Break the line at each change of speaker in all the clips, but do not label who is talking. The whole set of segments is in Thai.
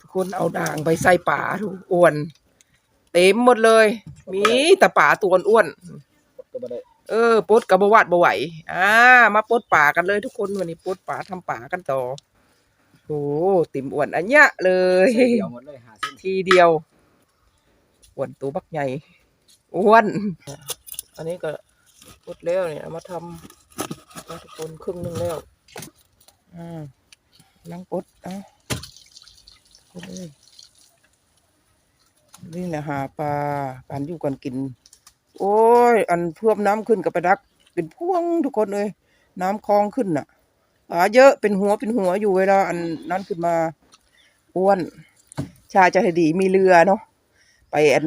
ทุกคนเอาด่างไปใส่ป่าทุกอ้วน เต็มหมดเลย มีแต่ป่าตัวอ้วน เออปดกับบวาดบไหวอ่ามาปดป่ากันเลยทุกคนวันนี้ปดป่าทำป่ากันต่อโอ้ติ่มอ้วนอันเนี้ยเลย
เลย
ทีเดียวอ้วนตัวบักใหญ่อ้วน อันนี้ก็ปดแล้วเนี่ยมาทำมาทุกคนครึ่งนึงแล้วอ่า ลังปดเอะปลดเลยนี่แหละหาปลาการอยู่กันกิน โอ้ย อันเพิ่มน้ำขึ้นกับไปดัก เป็นพวงทุกคนเลยน้ำคลองขึ้นน่ะปลาเยอะเป็นหัวเป็นหัวอยู่เวลาอันนั้นขึ้นมาอ้วน ชาจะดีมีเรือเนาะไปอัน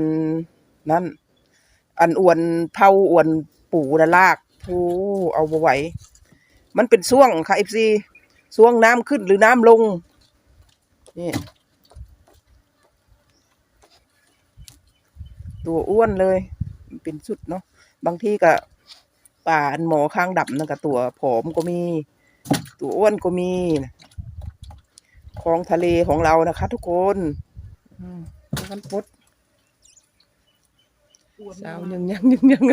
นั่นอันอ้วนเผาอ้วนปูละลากโอ้เอาไหว มันเป็นช่วงค่ะเอฟซี ช่วงน้ำขึ้นหรือน้ำลง นี่ ตัวอ้วนเลยมันเป็นสุดเนาะ บางทีก็ป่าอันหมอข้างดับนั่นก็ตัวผอมก็มี ตัวอ้วนก็มีคลองทะเลของเรานะคะ ทุกคนอืมกันพดสาวยังยังยังยัง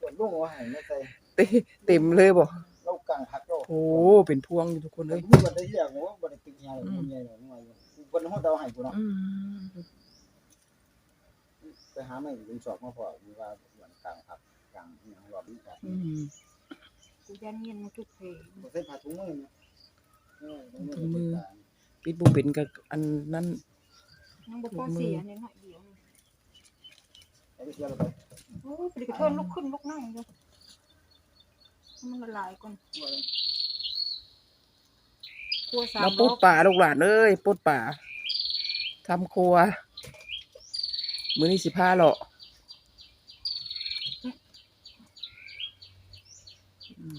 ปวดลูกว่าให้ไม่ใส่
เต็มเต็มเลยบ่
เรากลางพักเรา
โอ้เป็นพวงอยู่ทุกคนเล
ย
ย
มึงบ่ได้เรียกว่าบ่ได้ติดใหญ่บ่ใหญ่หรอกมึงว่าอยู่กูเพิ่นเฮาเดาให้กูเนาะไปหาไม่ลุงสอบมาพอมีว่าเหมือนกลางพักกลางอีหยังรอบนี้ครับ
อืม
กูยันเย็นมาทุกเพลง
บ่ใส่ผ้าถุงมือเนี่ยเออถุงมือ
ปิดบุเป็นกับอันนั้น
ยังบ่พอเสียเนี่ยหน่อยเดียว
ไปเสียแล้วไป
โอ้ยไปกระเทินลุกขึ้นลุกนั่งอยู่มันละลายก่อน ครัวสาม
มา
ล้
ปุ
อ
ดป่าลูกหลานเอ้ยปุดป่าทำครัว มือนี้สิผ้าเหรออืม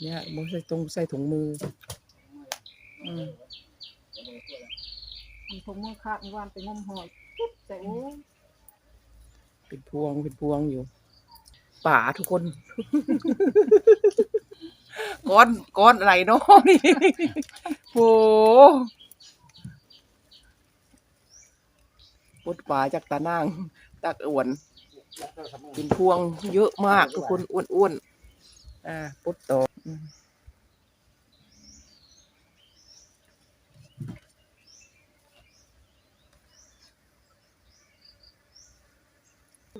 เนี่ยมันใส่ตรงใส่ถุงมืออืม
อันผมมือขาดวานไปงมหอยปุ๊บแต่โอ้ย
เป็นพวงเป็นพวงอยู่ ป่าทุกคน ก้อนก้อนอะไรเนาะนี่โหปุดป่าจากตานั่งตักอ้วนเป็นพวงเยอะมากทุกคนอ้วนๆอ่าปุดต่ออืม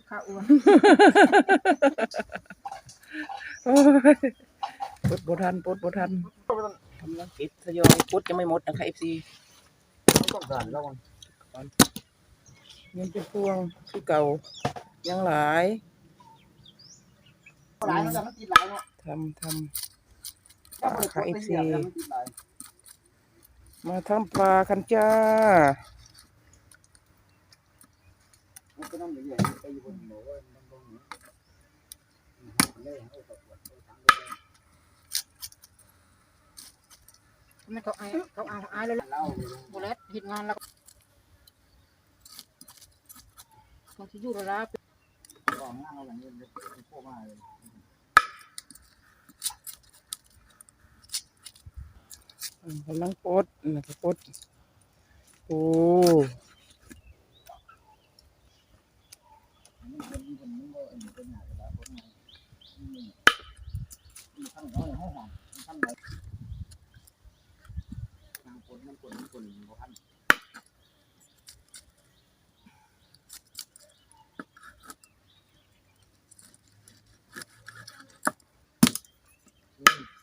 ขาอ้วน
โอ้ย ปุดบทันปุดบทันกำลังปิดทยอยปุดยังไม่หมดนะคะเอฟซี
ต้องการแล้วมัน
ยังเป็นพวงคือเก่ายังหลาย
หลายมันจะมันติดหลายเนาะ
ทำท
ถ้าบ่ได้กดไปเหยียบแล้วมันติดหลายำ
มาทำปลากันจ้า
มันก็นำเหยียบไปอยู่บนหมูว่ามันบ่มีเลยเอาตะกวดเอาถังไปเลย ไมั
นเขาอายเขาอายเขาอายเลย
เล่า
โบเลตเห็นงานแล้วมันจะอยู่ระลา
ลองนั่งเอาอย่างนี้เลยพวกมาเลย
กำลังปดนะครับปดโอ้
มันเป็นมันมันก็อันนี้เป็นหยังเวลาพวกมาอืมมัน คนมันคนมันคนบ่ทัน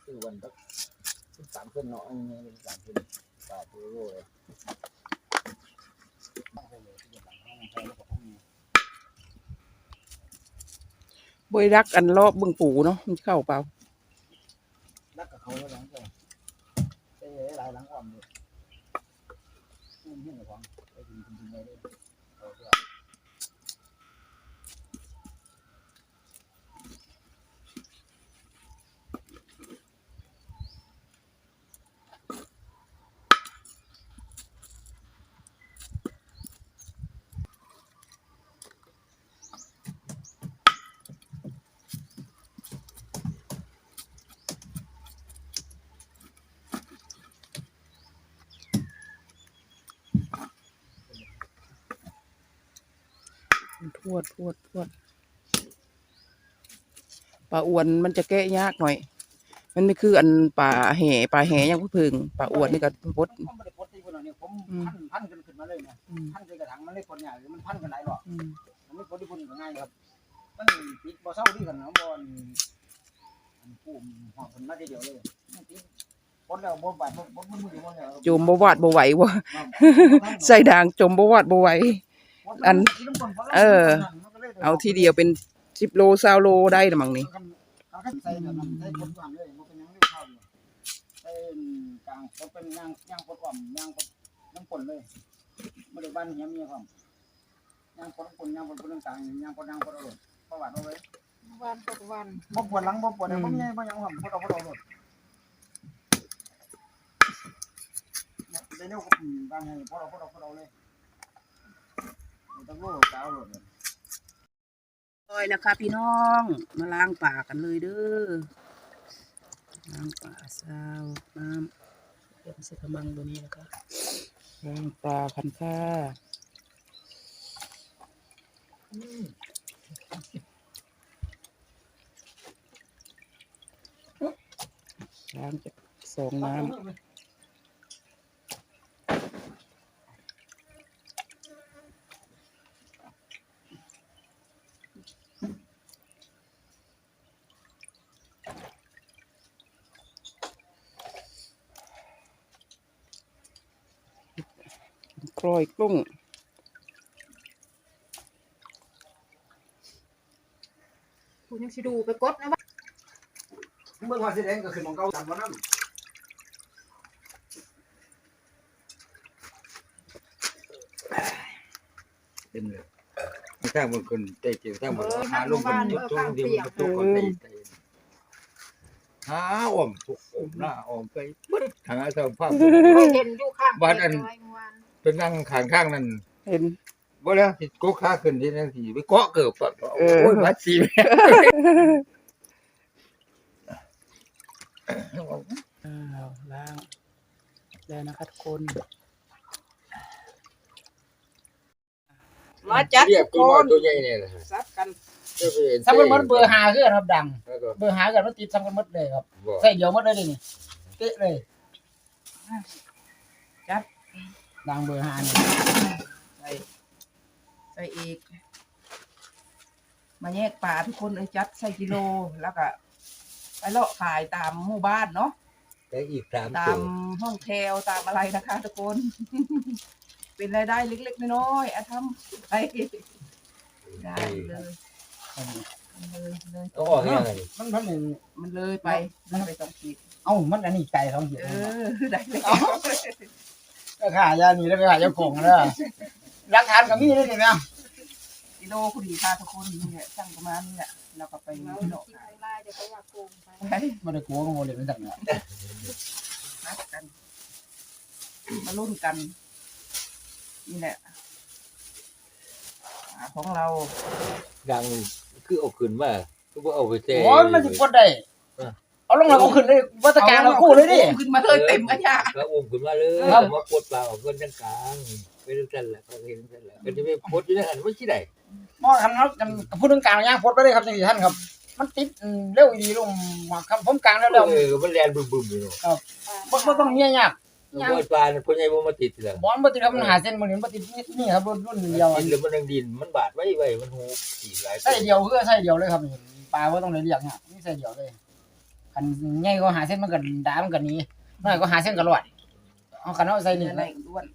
คือวันสักสามขึ้นเนาะอันนี้เป็นสามขึ้นปลาตัวโลเลยต้องไปเลยที่หลังห้องใช้แล้วก็ห้องนี้
บอยรักอันรอบบึงปูเนาะมันเข้าเปล่า
รักกับเขาแล้วหลังก็ใช้หลายหลังอ่อมเลยนี่เห็นหรือเปล่าไปถึงถึงเลยเอาเถอะ
อ พ วดพวดพวดปลาอ้วนมันจะแกะยากหน่อย มันไม่คืออันปลาแห่ปลาแห่ยังพูดพึงปลาอ้วนนี่ก็พด
ผมไม่ได้พดที่คนเราเนี่ยผม
อืม
พันพันกันขึ้นมาเลยนะ
อืม
พันใส่กระถางมันเลยคนใหญ่มันพันกันหลายหรอก
อืม
มันไม่พดที่คนก็ง่ายครับ มันปิดบ่เศร้าดีกันเนาะบ่อนอันผู้หอบคนมาทีเดียวเลยมันปิดพดแล้วบ่บาดบ่บ่บ่มือบ่เนี่ย
จมบวาดบไหววะ ใส่ด่างจมบวาดบไหว อัน เออ เอาทีเดียวเป็นสิบโลซาวโลได้ละมั้งนี่
เอาขึ้นใส่แบบนั้นใส่พดวางเลยมันเป็นหยังเรียกข้าวอยู่ใส่กลางพดเป็นยางยางพดอ่อมยางพดน้ำปนเลยบ่ได้บ้านเฮียมีความยางพดน้ำปนยางพดปนต่างๆยางพดยางพดเอาเลยประวัติเอาไว้
วันตกวัน
บ่ปวดหลังบ่ปวดเดี๋ยวบ่มีบ่หยังหอมบ่ต้องบ่ต้องรถเดี๋ยวก็บางให้บ่ต้องบ่ต้องบ่ต้องเลยบ่ ต้องโลตาวรถ
ลอยแล้วค่ะพี่น้อง มาล้างปากกันเลยเด้อ ล้างป่าซาวน้ำเดี๋ยวใส่กระมังตัวนี้นะคะล้างปลาคันค่าล้างจากสองน้ำ ล้อยกลุ้ง
คุณยังสิดูไปกดนะว่า
เบิ่งว่าสิแดงก็ขึ้นของเก่าตามบ่นำ
เป็นเลยถ้าบางคนใจเกี่ยวถ้าบางคนหาลูกมันจุดจุดเดียวมันทุกคนใจใจหาอ้อมทุกอมหน้าอ้อมไปบึ้ดทางอาสาภาพ
เห็นอยู่ข้าง
บ้านอัน
ไว้ เมื่อวาน
เป็นนั่งข้างข้างนั่น
เห็น
บ่แล้วสิโกขาขึ้นที่นั่นสิไปเกาะเกิบปะ
เออ
โอ้ยวัดสิ
อ้าวล้างแล้วนะคะทุกคนมาจัด
เรีย
ทุ
ก
ก
ตัว
ค
น้อย
น
ตัวใหญ่เนี่ยนะ
ซับกัน
จะไปห็น
ซ้ำกันหมดเบอร์5คือครับดัง
แล้วก็
เบอร์5กันมันติดซ้ำกันหมดเลยครับ
บ่
ใส่เดียวหมดเลยนี่เตะเลย
จัด
ดังเบอร์5นี่
ใส่ใส่อีก มาแยกป่าทุกคนเลยจัดใส่กิโลแล้วก็ไปเลาะขายตามหมู่บ้านเนาะ
แต่อีกสาม
ตา
ตั
ม
ว
ห้องแถวตามอะไรนะคะ ทุกคน เป็นรายได้เล็กๆน้อยๆอะทำไปได้เลยเลยเลย
ก็ออกยังไง
มันพันนึง
มันเลยไปมันไปต้องขีด
เอ้ามันอันนี้ไก่ท้องเหี่ยว
เออได้เลย
ก็ขายยานี่แล้วไปขายเจ้าของเด้อหลักฐานก็มีเลยนี่แม่
กิโลพอดีค่ะทุกคนนี่แหละช่างประมาณนี้แหละแล้วก็ไป
เรา
กิโล
คิดไล่เดี๋ยวเขาว่าโกงไป
ไป
บ่ได้กลัวโมเลยมันจังเนี่ย
นัดกัน มารุ่นกัน นี่แหละหาของเรา
ดังคือเอาขึ้นมาคือบ่เอาไปแช่
โอ้ยมันสิกดได้ เอาลงแล้วก็ขึ้นเลยวัตการเรากู้เลยดิ
ขึ้นมาเลยเต็มกันยา
ก็อุ้มขึ้นมาเลย
ครับ
มากดปลาออกคนทั้งกลางไปดูกันแหละก็เห็นกันแหละก็จะไปพดอยู่ในหันไม่ใช่ได้
หม้อคันนั้นกันพูดถึงกลางย่างพดไปเลยครับจังซี่ท่านครับ มันติดอืมเร็วอีดีลงมาคำผมกลางแล้วแล้ว
เออมันแลนบึ้มๆอยู่เนาะ
บ่บ่ต้องเมียยาก
แล้วบ่ปลาเนี่ยพ่อใหญ่บ่มาติดเลย
บ่มันบ่ติดครับมันหาเส้นมันนี่บ่ติดนี่นี่ครับรุ่นรุ่นเดียว
กินแล้วมันยังดินมันบาดไว้ไว้มันหูสีหลาย
ใส่เดียวคือใส่เดียวเลยครับนี่ปลาบ่ต้องเลยเรียกเนี่ยนี่ใส่เดียวเลย คันใหญ่ก็หาเส้นมันก็ดามันก็หนี้น้อยก็หาเส้นก็รอดเอาคันเอาใส่นี่
อะไรด้วน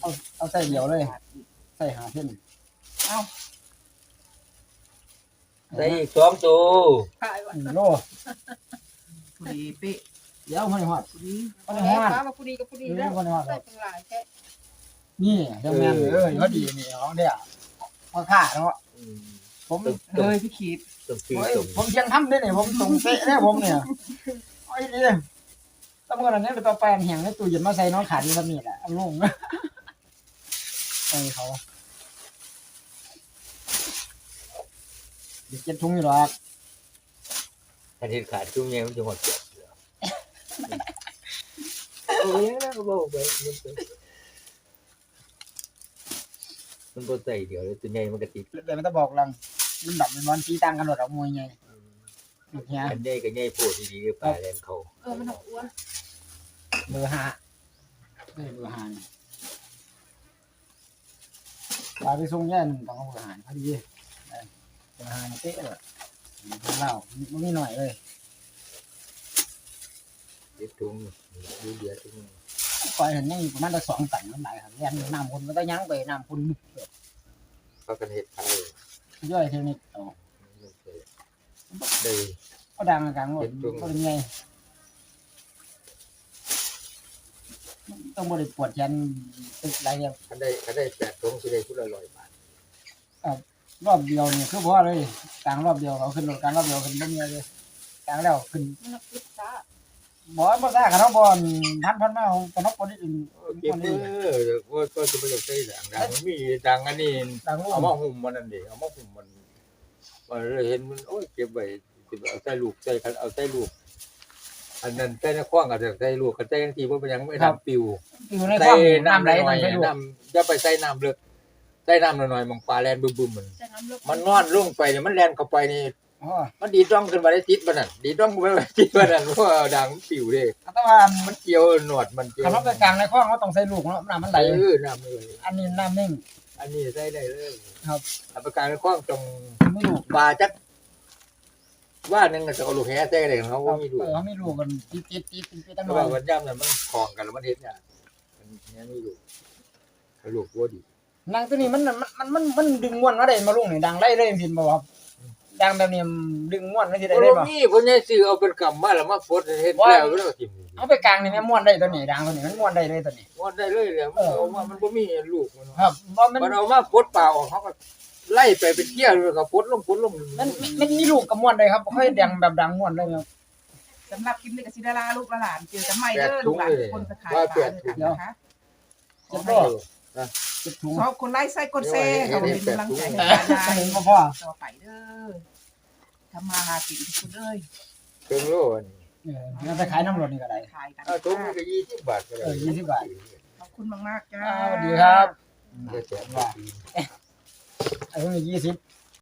เอาเอาใส่เดียวเลยใส่หาเส้น
เอ้า
ได้อีกสองตัว
ขายวัน
หนึ่งโล
พอดีเป๊ะ
เดี๋ยวมันฮอด
พอดี
มัน
แล้
ฮ
ว
อด
ฟ้ามาพูดีกับพูดีแล้วใส่เป็นหลายแค่
นี่จังแม่นเอ้ยเขาดีนี่ของเด้อมาค่าเนาะ
อืม
ผม
เลยพี่ขีด
ต้องซื้อ
โอ้ย
ส่ง
ผมเพียงทำได้นี่ผมตรงเป๊ะได้ผมเนี่ยโอ้ยดีตำรวจอันนี้ไปต่อไปอันแห้งในตู้เย็นมาใส่น้องขาดนี่ครับนี่แหละเอาลงไอ้เขาเดี๋ยวเจ็ดถุงอยู่หรอก
ถ้าเห็นขาดจุ่มเนี่ยมันจะหดเจ็บเหรอโอ้ยแล้วก็บอกไปมันไปมันบ่ใส่เดี๋ยวตัวใหญ่มันก็ติด
เดี๋ยวมันจะบอกลัง มันดับมันวันสีต่างกันหมดเอามวยไงเนี่ย
อันใหญ่ก็ใหญ่โพดดีๆปลาแลนเขา
เออมันเอาอ้วน
เบอร์ห้าเบอร์ห้านี่ปลาไปส่งแย่หนึ่งต้องเอาเบอร์ห้าพอดีเบอร์ห้านี่เป๊ะเลยเล่ามันมีหน่อยเลย
เด็ดถุงดูเดียวถุง
ปล่อยเห็นยังประมาณได้สองตันน้ำไหลครับแย่นน้ำคุณมันก็ยั้งไปน้ำคุณ
เขากันเฮ็ดไทย
ย่อยเทคนิคเอา
ได้
เอาดังกลางหมดก็เป็นไงต้องบริปวดยันตึกไรเดียว
คันได้คันได้แปดถุงสิได้พุละร้อยบาท
รอบเดียวเนี่ยคือเพราะเลยกลางรอบเดียวเขาขึ้นรถกลางรอบเดียวขึ้นบ่มีเลยกลางแล้วขึ้น บ่บ่ซ่ากันเนาะบ่พันพันมาของกนกคนอื่น
เก็บเออว่าก็จะไปใส่ดังดังมันมีดังอันนี้
ดังลูก
เอามาหุ่มมันนั่นดิเอามาหุ่มมันมันเลยเห็นมันโอ้ยเก็บไว้สิเอาใส่ลูกใส่คันเอาใส่ลูกอันนั้นใส่ในคว้างก็จะใส่ลูกกันใส่ทีว่ามันยังไม่ทำปิว
อยู่ในค
ใส่
วามน้ำ
น้ำ
ไหล
หน่อย
น้ำไปลูก
น้ำอย่าไปใส่น้ำเลึกใส่น้ำหน่อยๆมันปลาแลนบึ้มๆมัน
จะน้ำเลือด
มันนอนลงไปเนี่ยมันแลนเข้าไปนี่
อ๋อ
มันดีดร้องขึ้นมาได้ติดมันน่ะดีดร้องไปไว้ติดมันน่ะเพราะว่าดังมันปิวเด้
แต่ว่า
มันเกี่ยวหนวดมันเกี่ยว
คันเราไปกลางในคลองเราต้องใส่ลูกเนาะน้ำมันไหล
เออน้ำเลย
อันนี้น้ำนิ่ง
อันนี้ใส่ได้เลย
ครับ
เอาไปกลางในคว้างตรง
ไม่ลูก
ปลาจักว่าหนึงก็จะเอาลูกแห่ใส่ได้ของเขา
เขา
ก็มีลูก
เขาไม่ลูกกันติดติดติดติดตั้ง
เพ
น
ราะ
อ
ว่านวันย่ำนั้นมันคลองกันแล้วมันเห็นเนี่ยมันเนี้ยมีลูกเขาลูกวัวดี
นางตัวนี้มันมันมันมันมันดึงม้วนมาได้มาลุงนี่ดังไล่เลยจริงบ่ครับ ดังแบบนี้ดึงม้วนไม่สิได้
โอ้
เลย
ลูก
บ่
นี่คนใหญ่ซื้อเอาเป็นกำมาแล้วมาฟดเห็นแล้วแล้วก็ทิ่ม
เอาไปกลางนี่แม่ม้วนได้ตัวนี้ดังตัวนี้มันม้วนได้เลยตัวนี้
ว่าได้เลยเลยมันเอามามันบ่มีลูกมัน
ครับบ่มัน
มันเอามาฟดเปล่าออกเขาก็ไล่ไปเป็นเที่ยวเลยก็ฟดลงฟดลง
มันมันมีลูกกับม้วนได้ครับบ่ค่อยดังแบบดังม้วนเลยครับ
สำหรับคลิปนี้กับซิดาราลูกหลานเจอกันใหม่เด้อลูกหลานทุกคนจะขายปลาด้วยกันนะคะขอ
เจ็บ
ให้
บ่ เจ็บถุง
ชอบคนไลค์ไส้กดแชร์เขาเป็นกำลังใจให้กันได้
เห็นบ่พ่อ
ต่อไปเด้อทำมาหากินทุกคนเอ้ย
เครื่องโล่นี่
เออเอาไปขายน้ำรถนี่ก็ได้
ขายกัน
เอาถุงมันก็20บาทก็ได้
เออ20บาท
ขอบคุณมากๆจ้า
อ่าสวัสดีครับ
จะแถมว่า
ไอ้พวกนี้20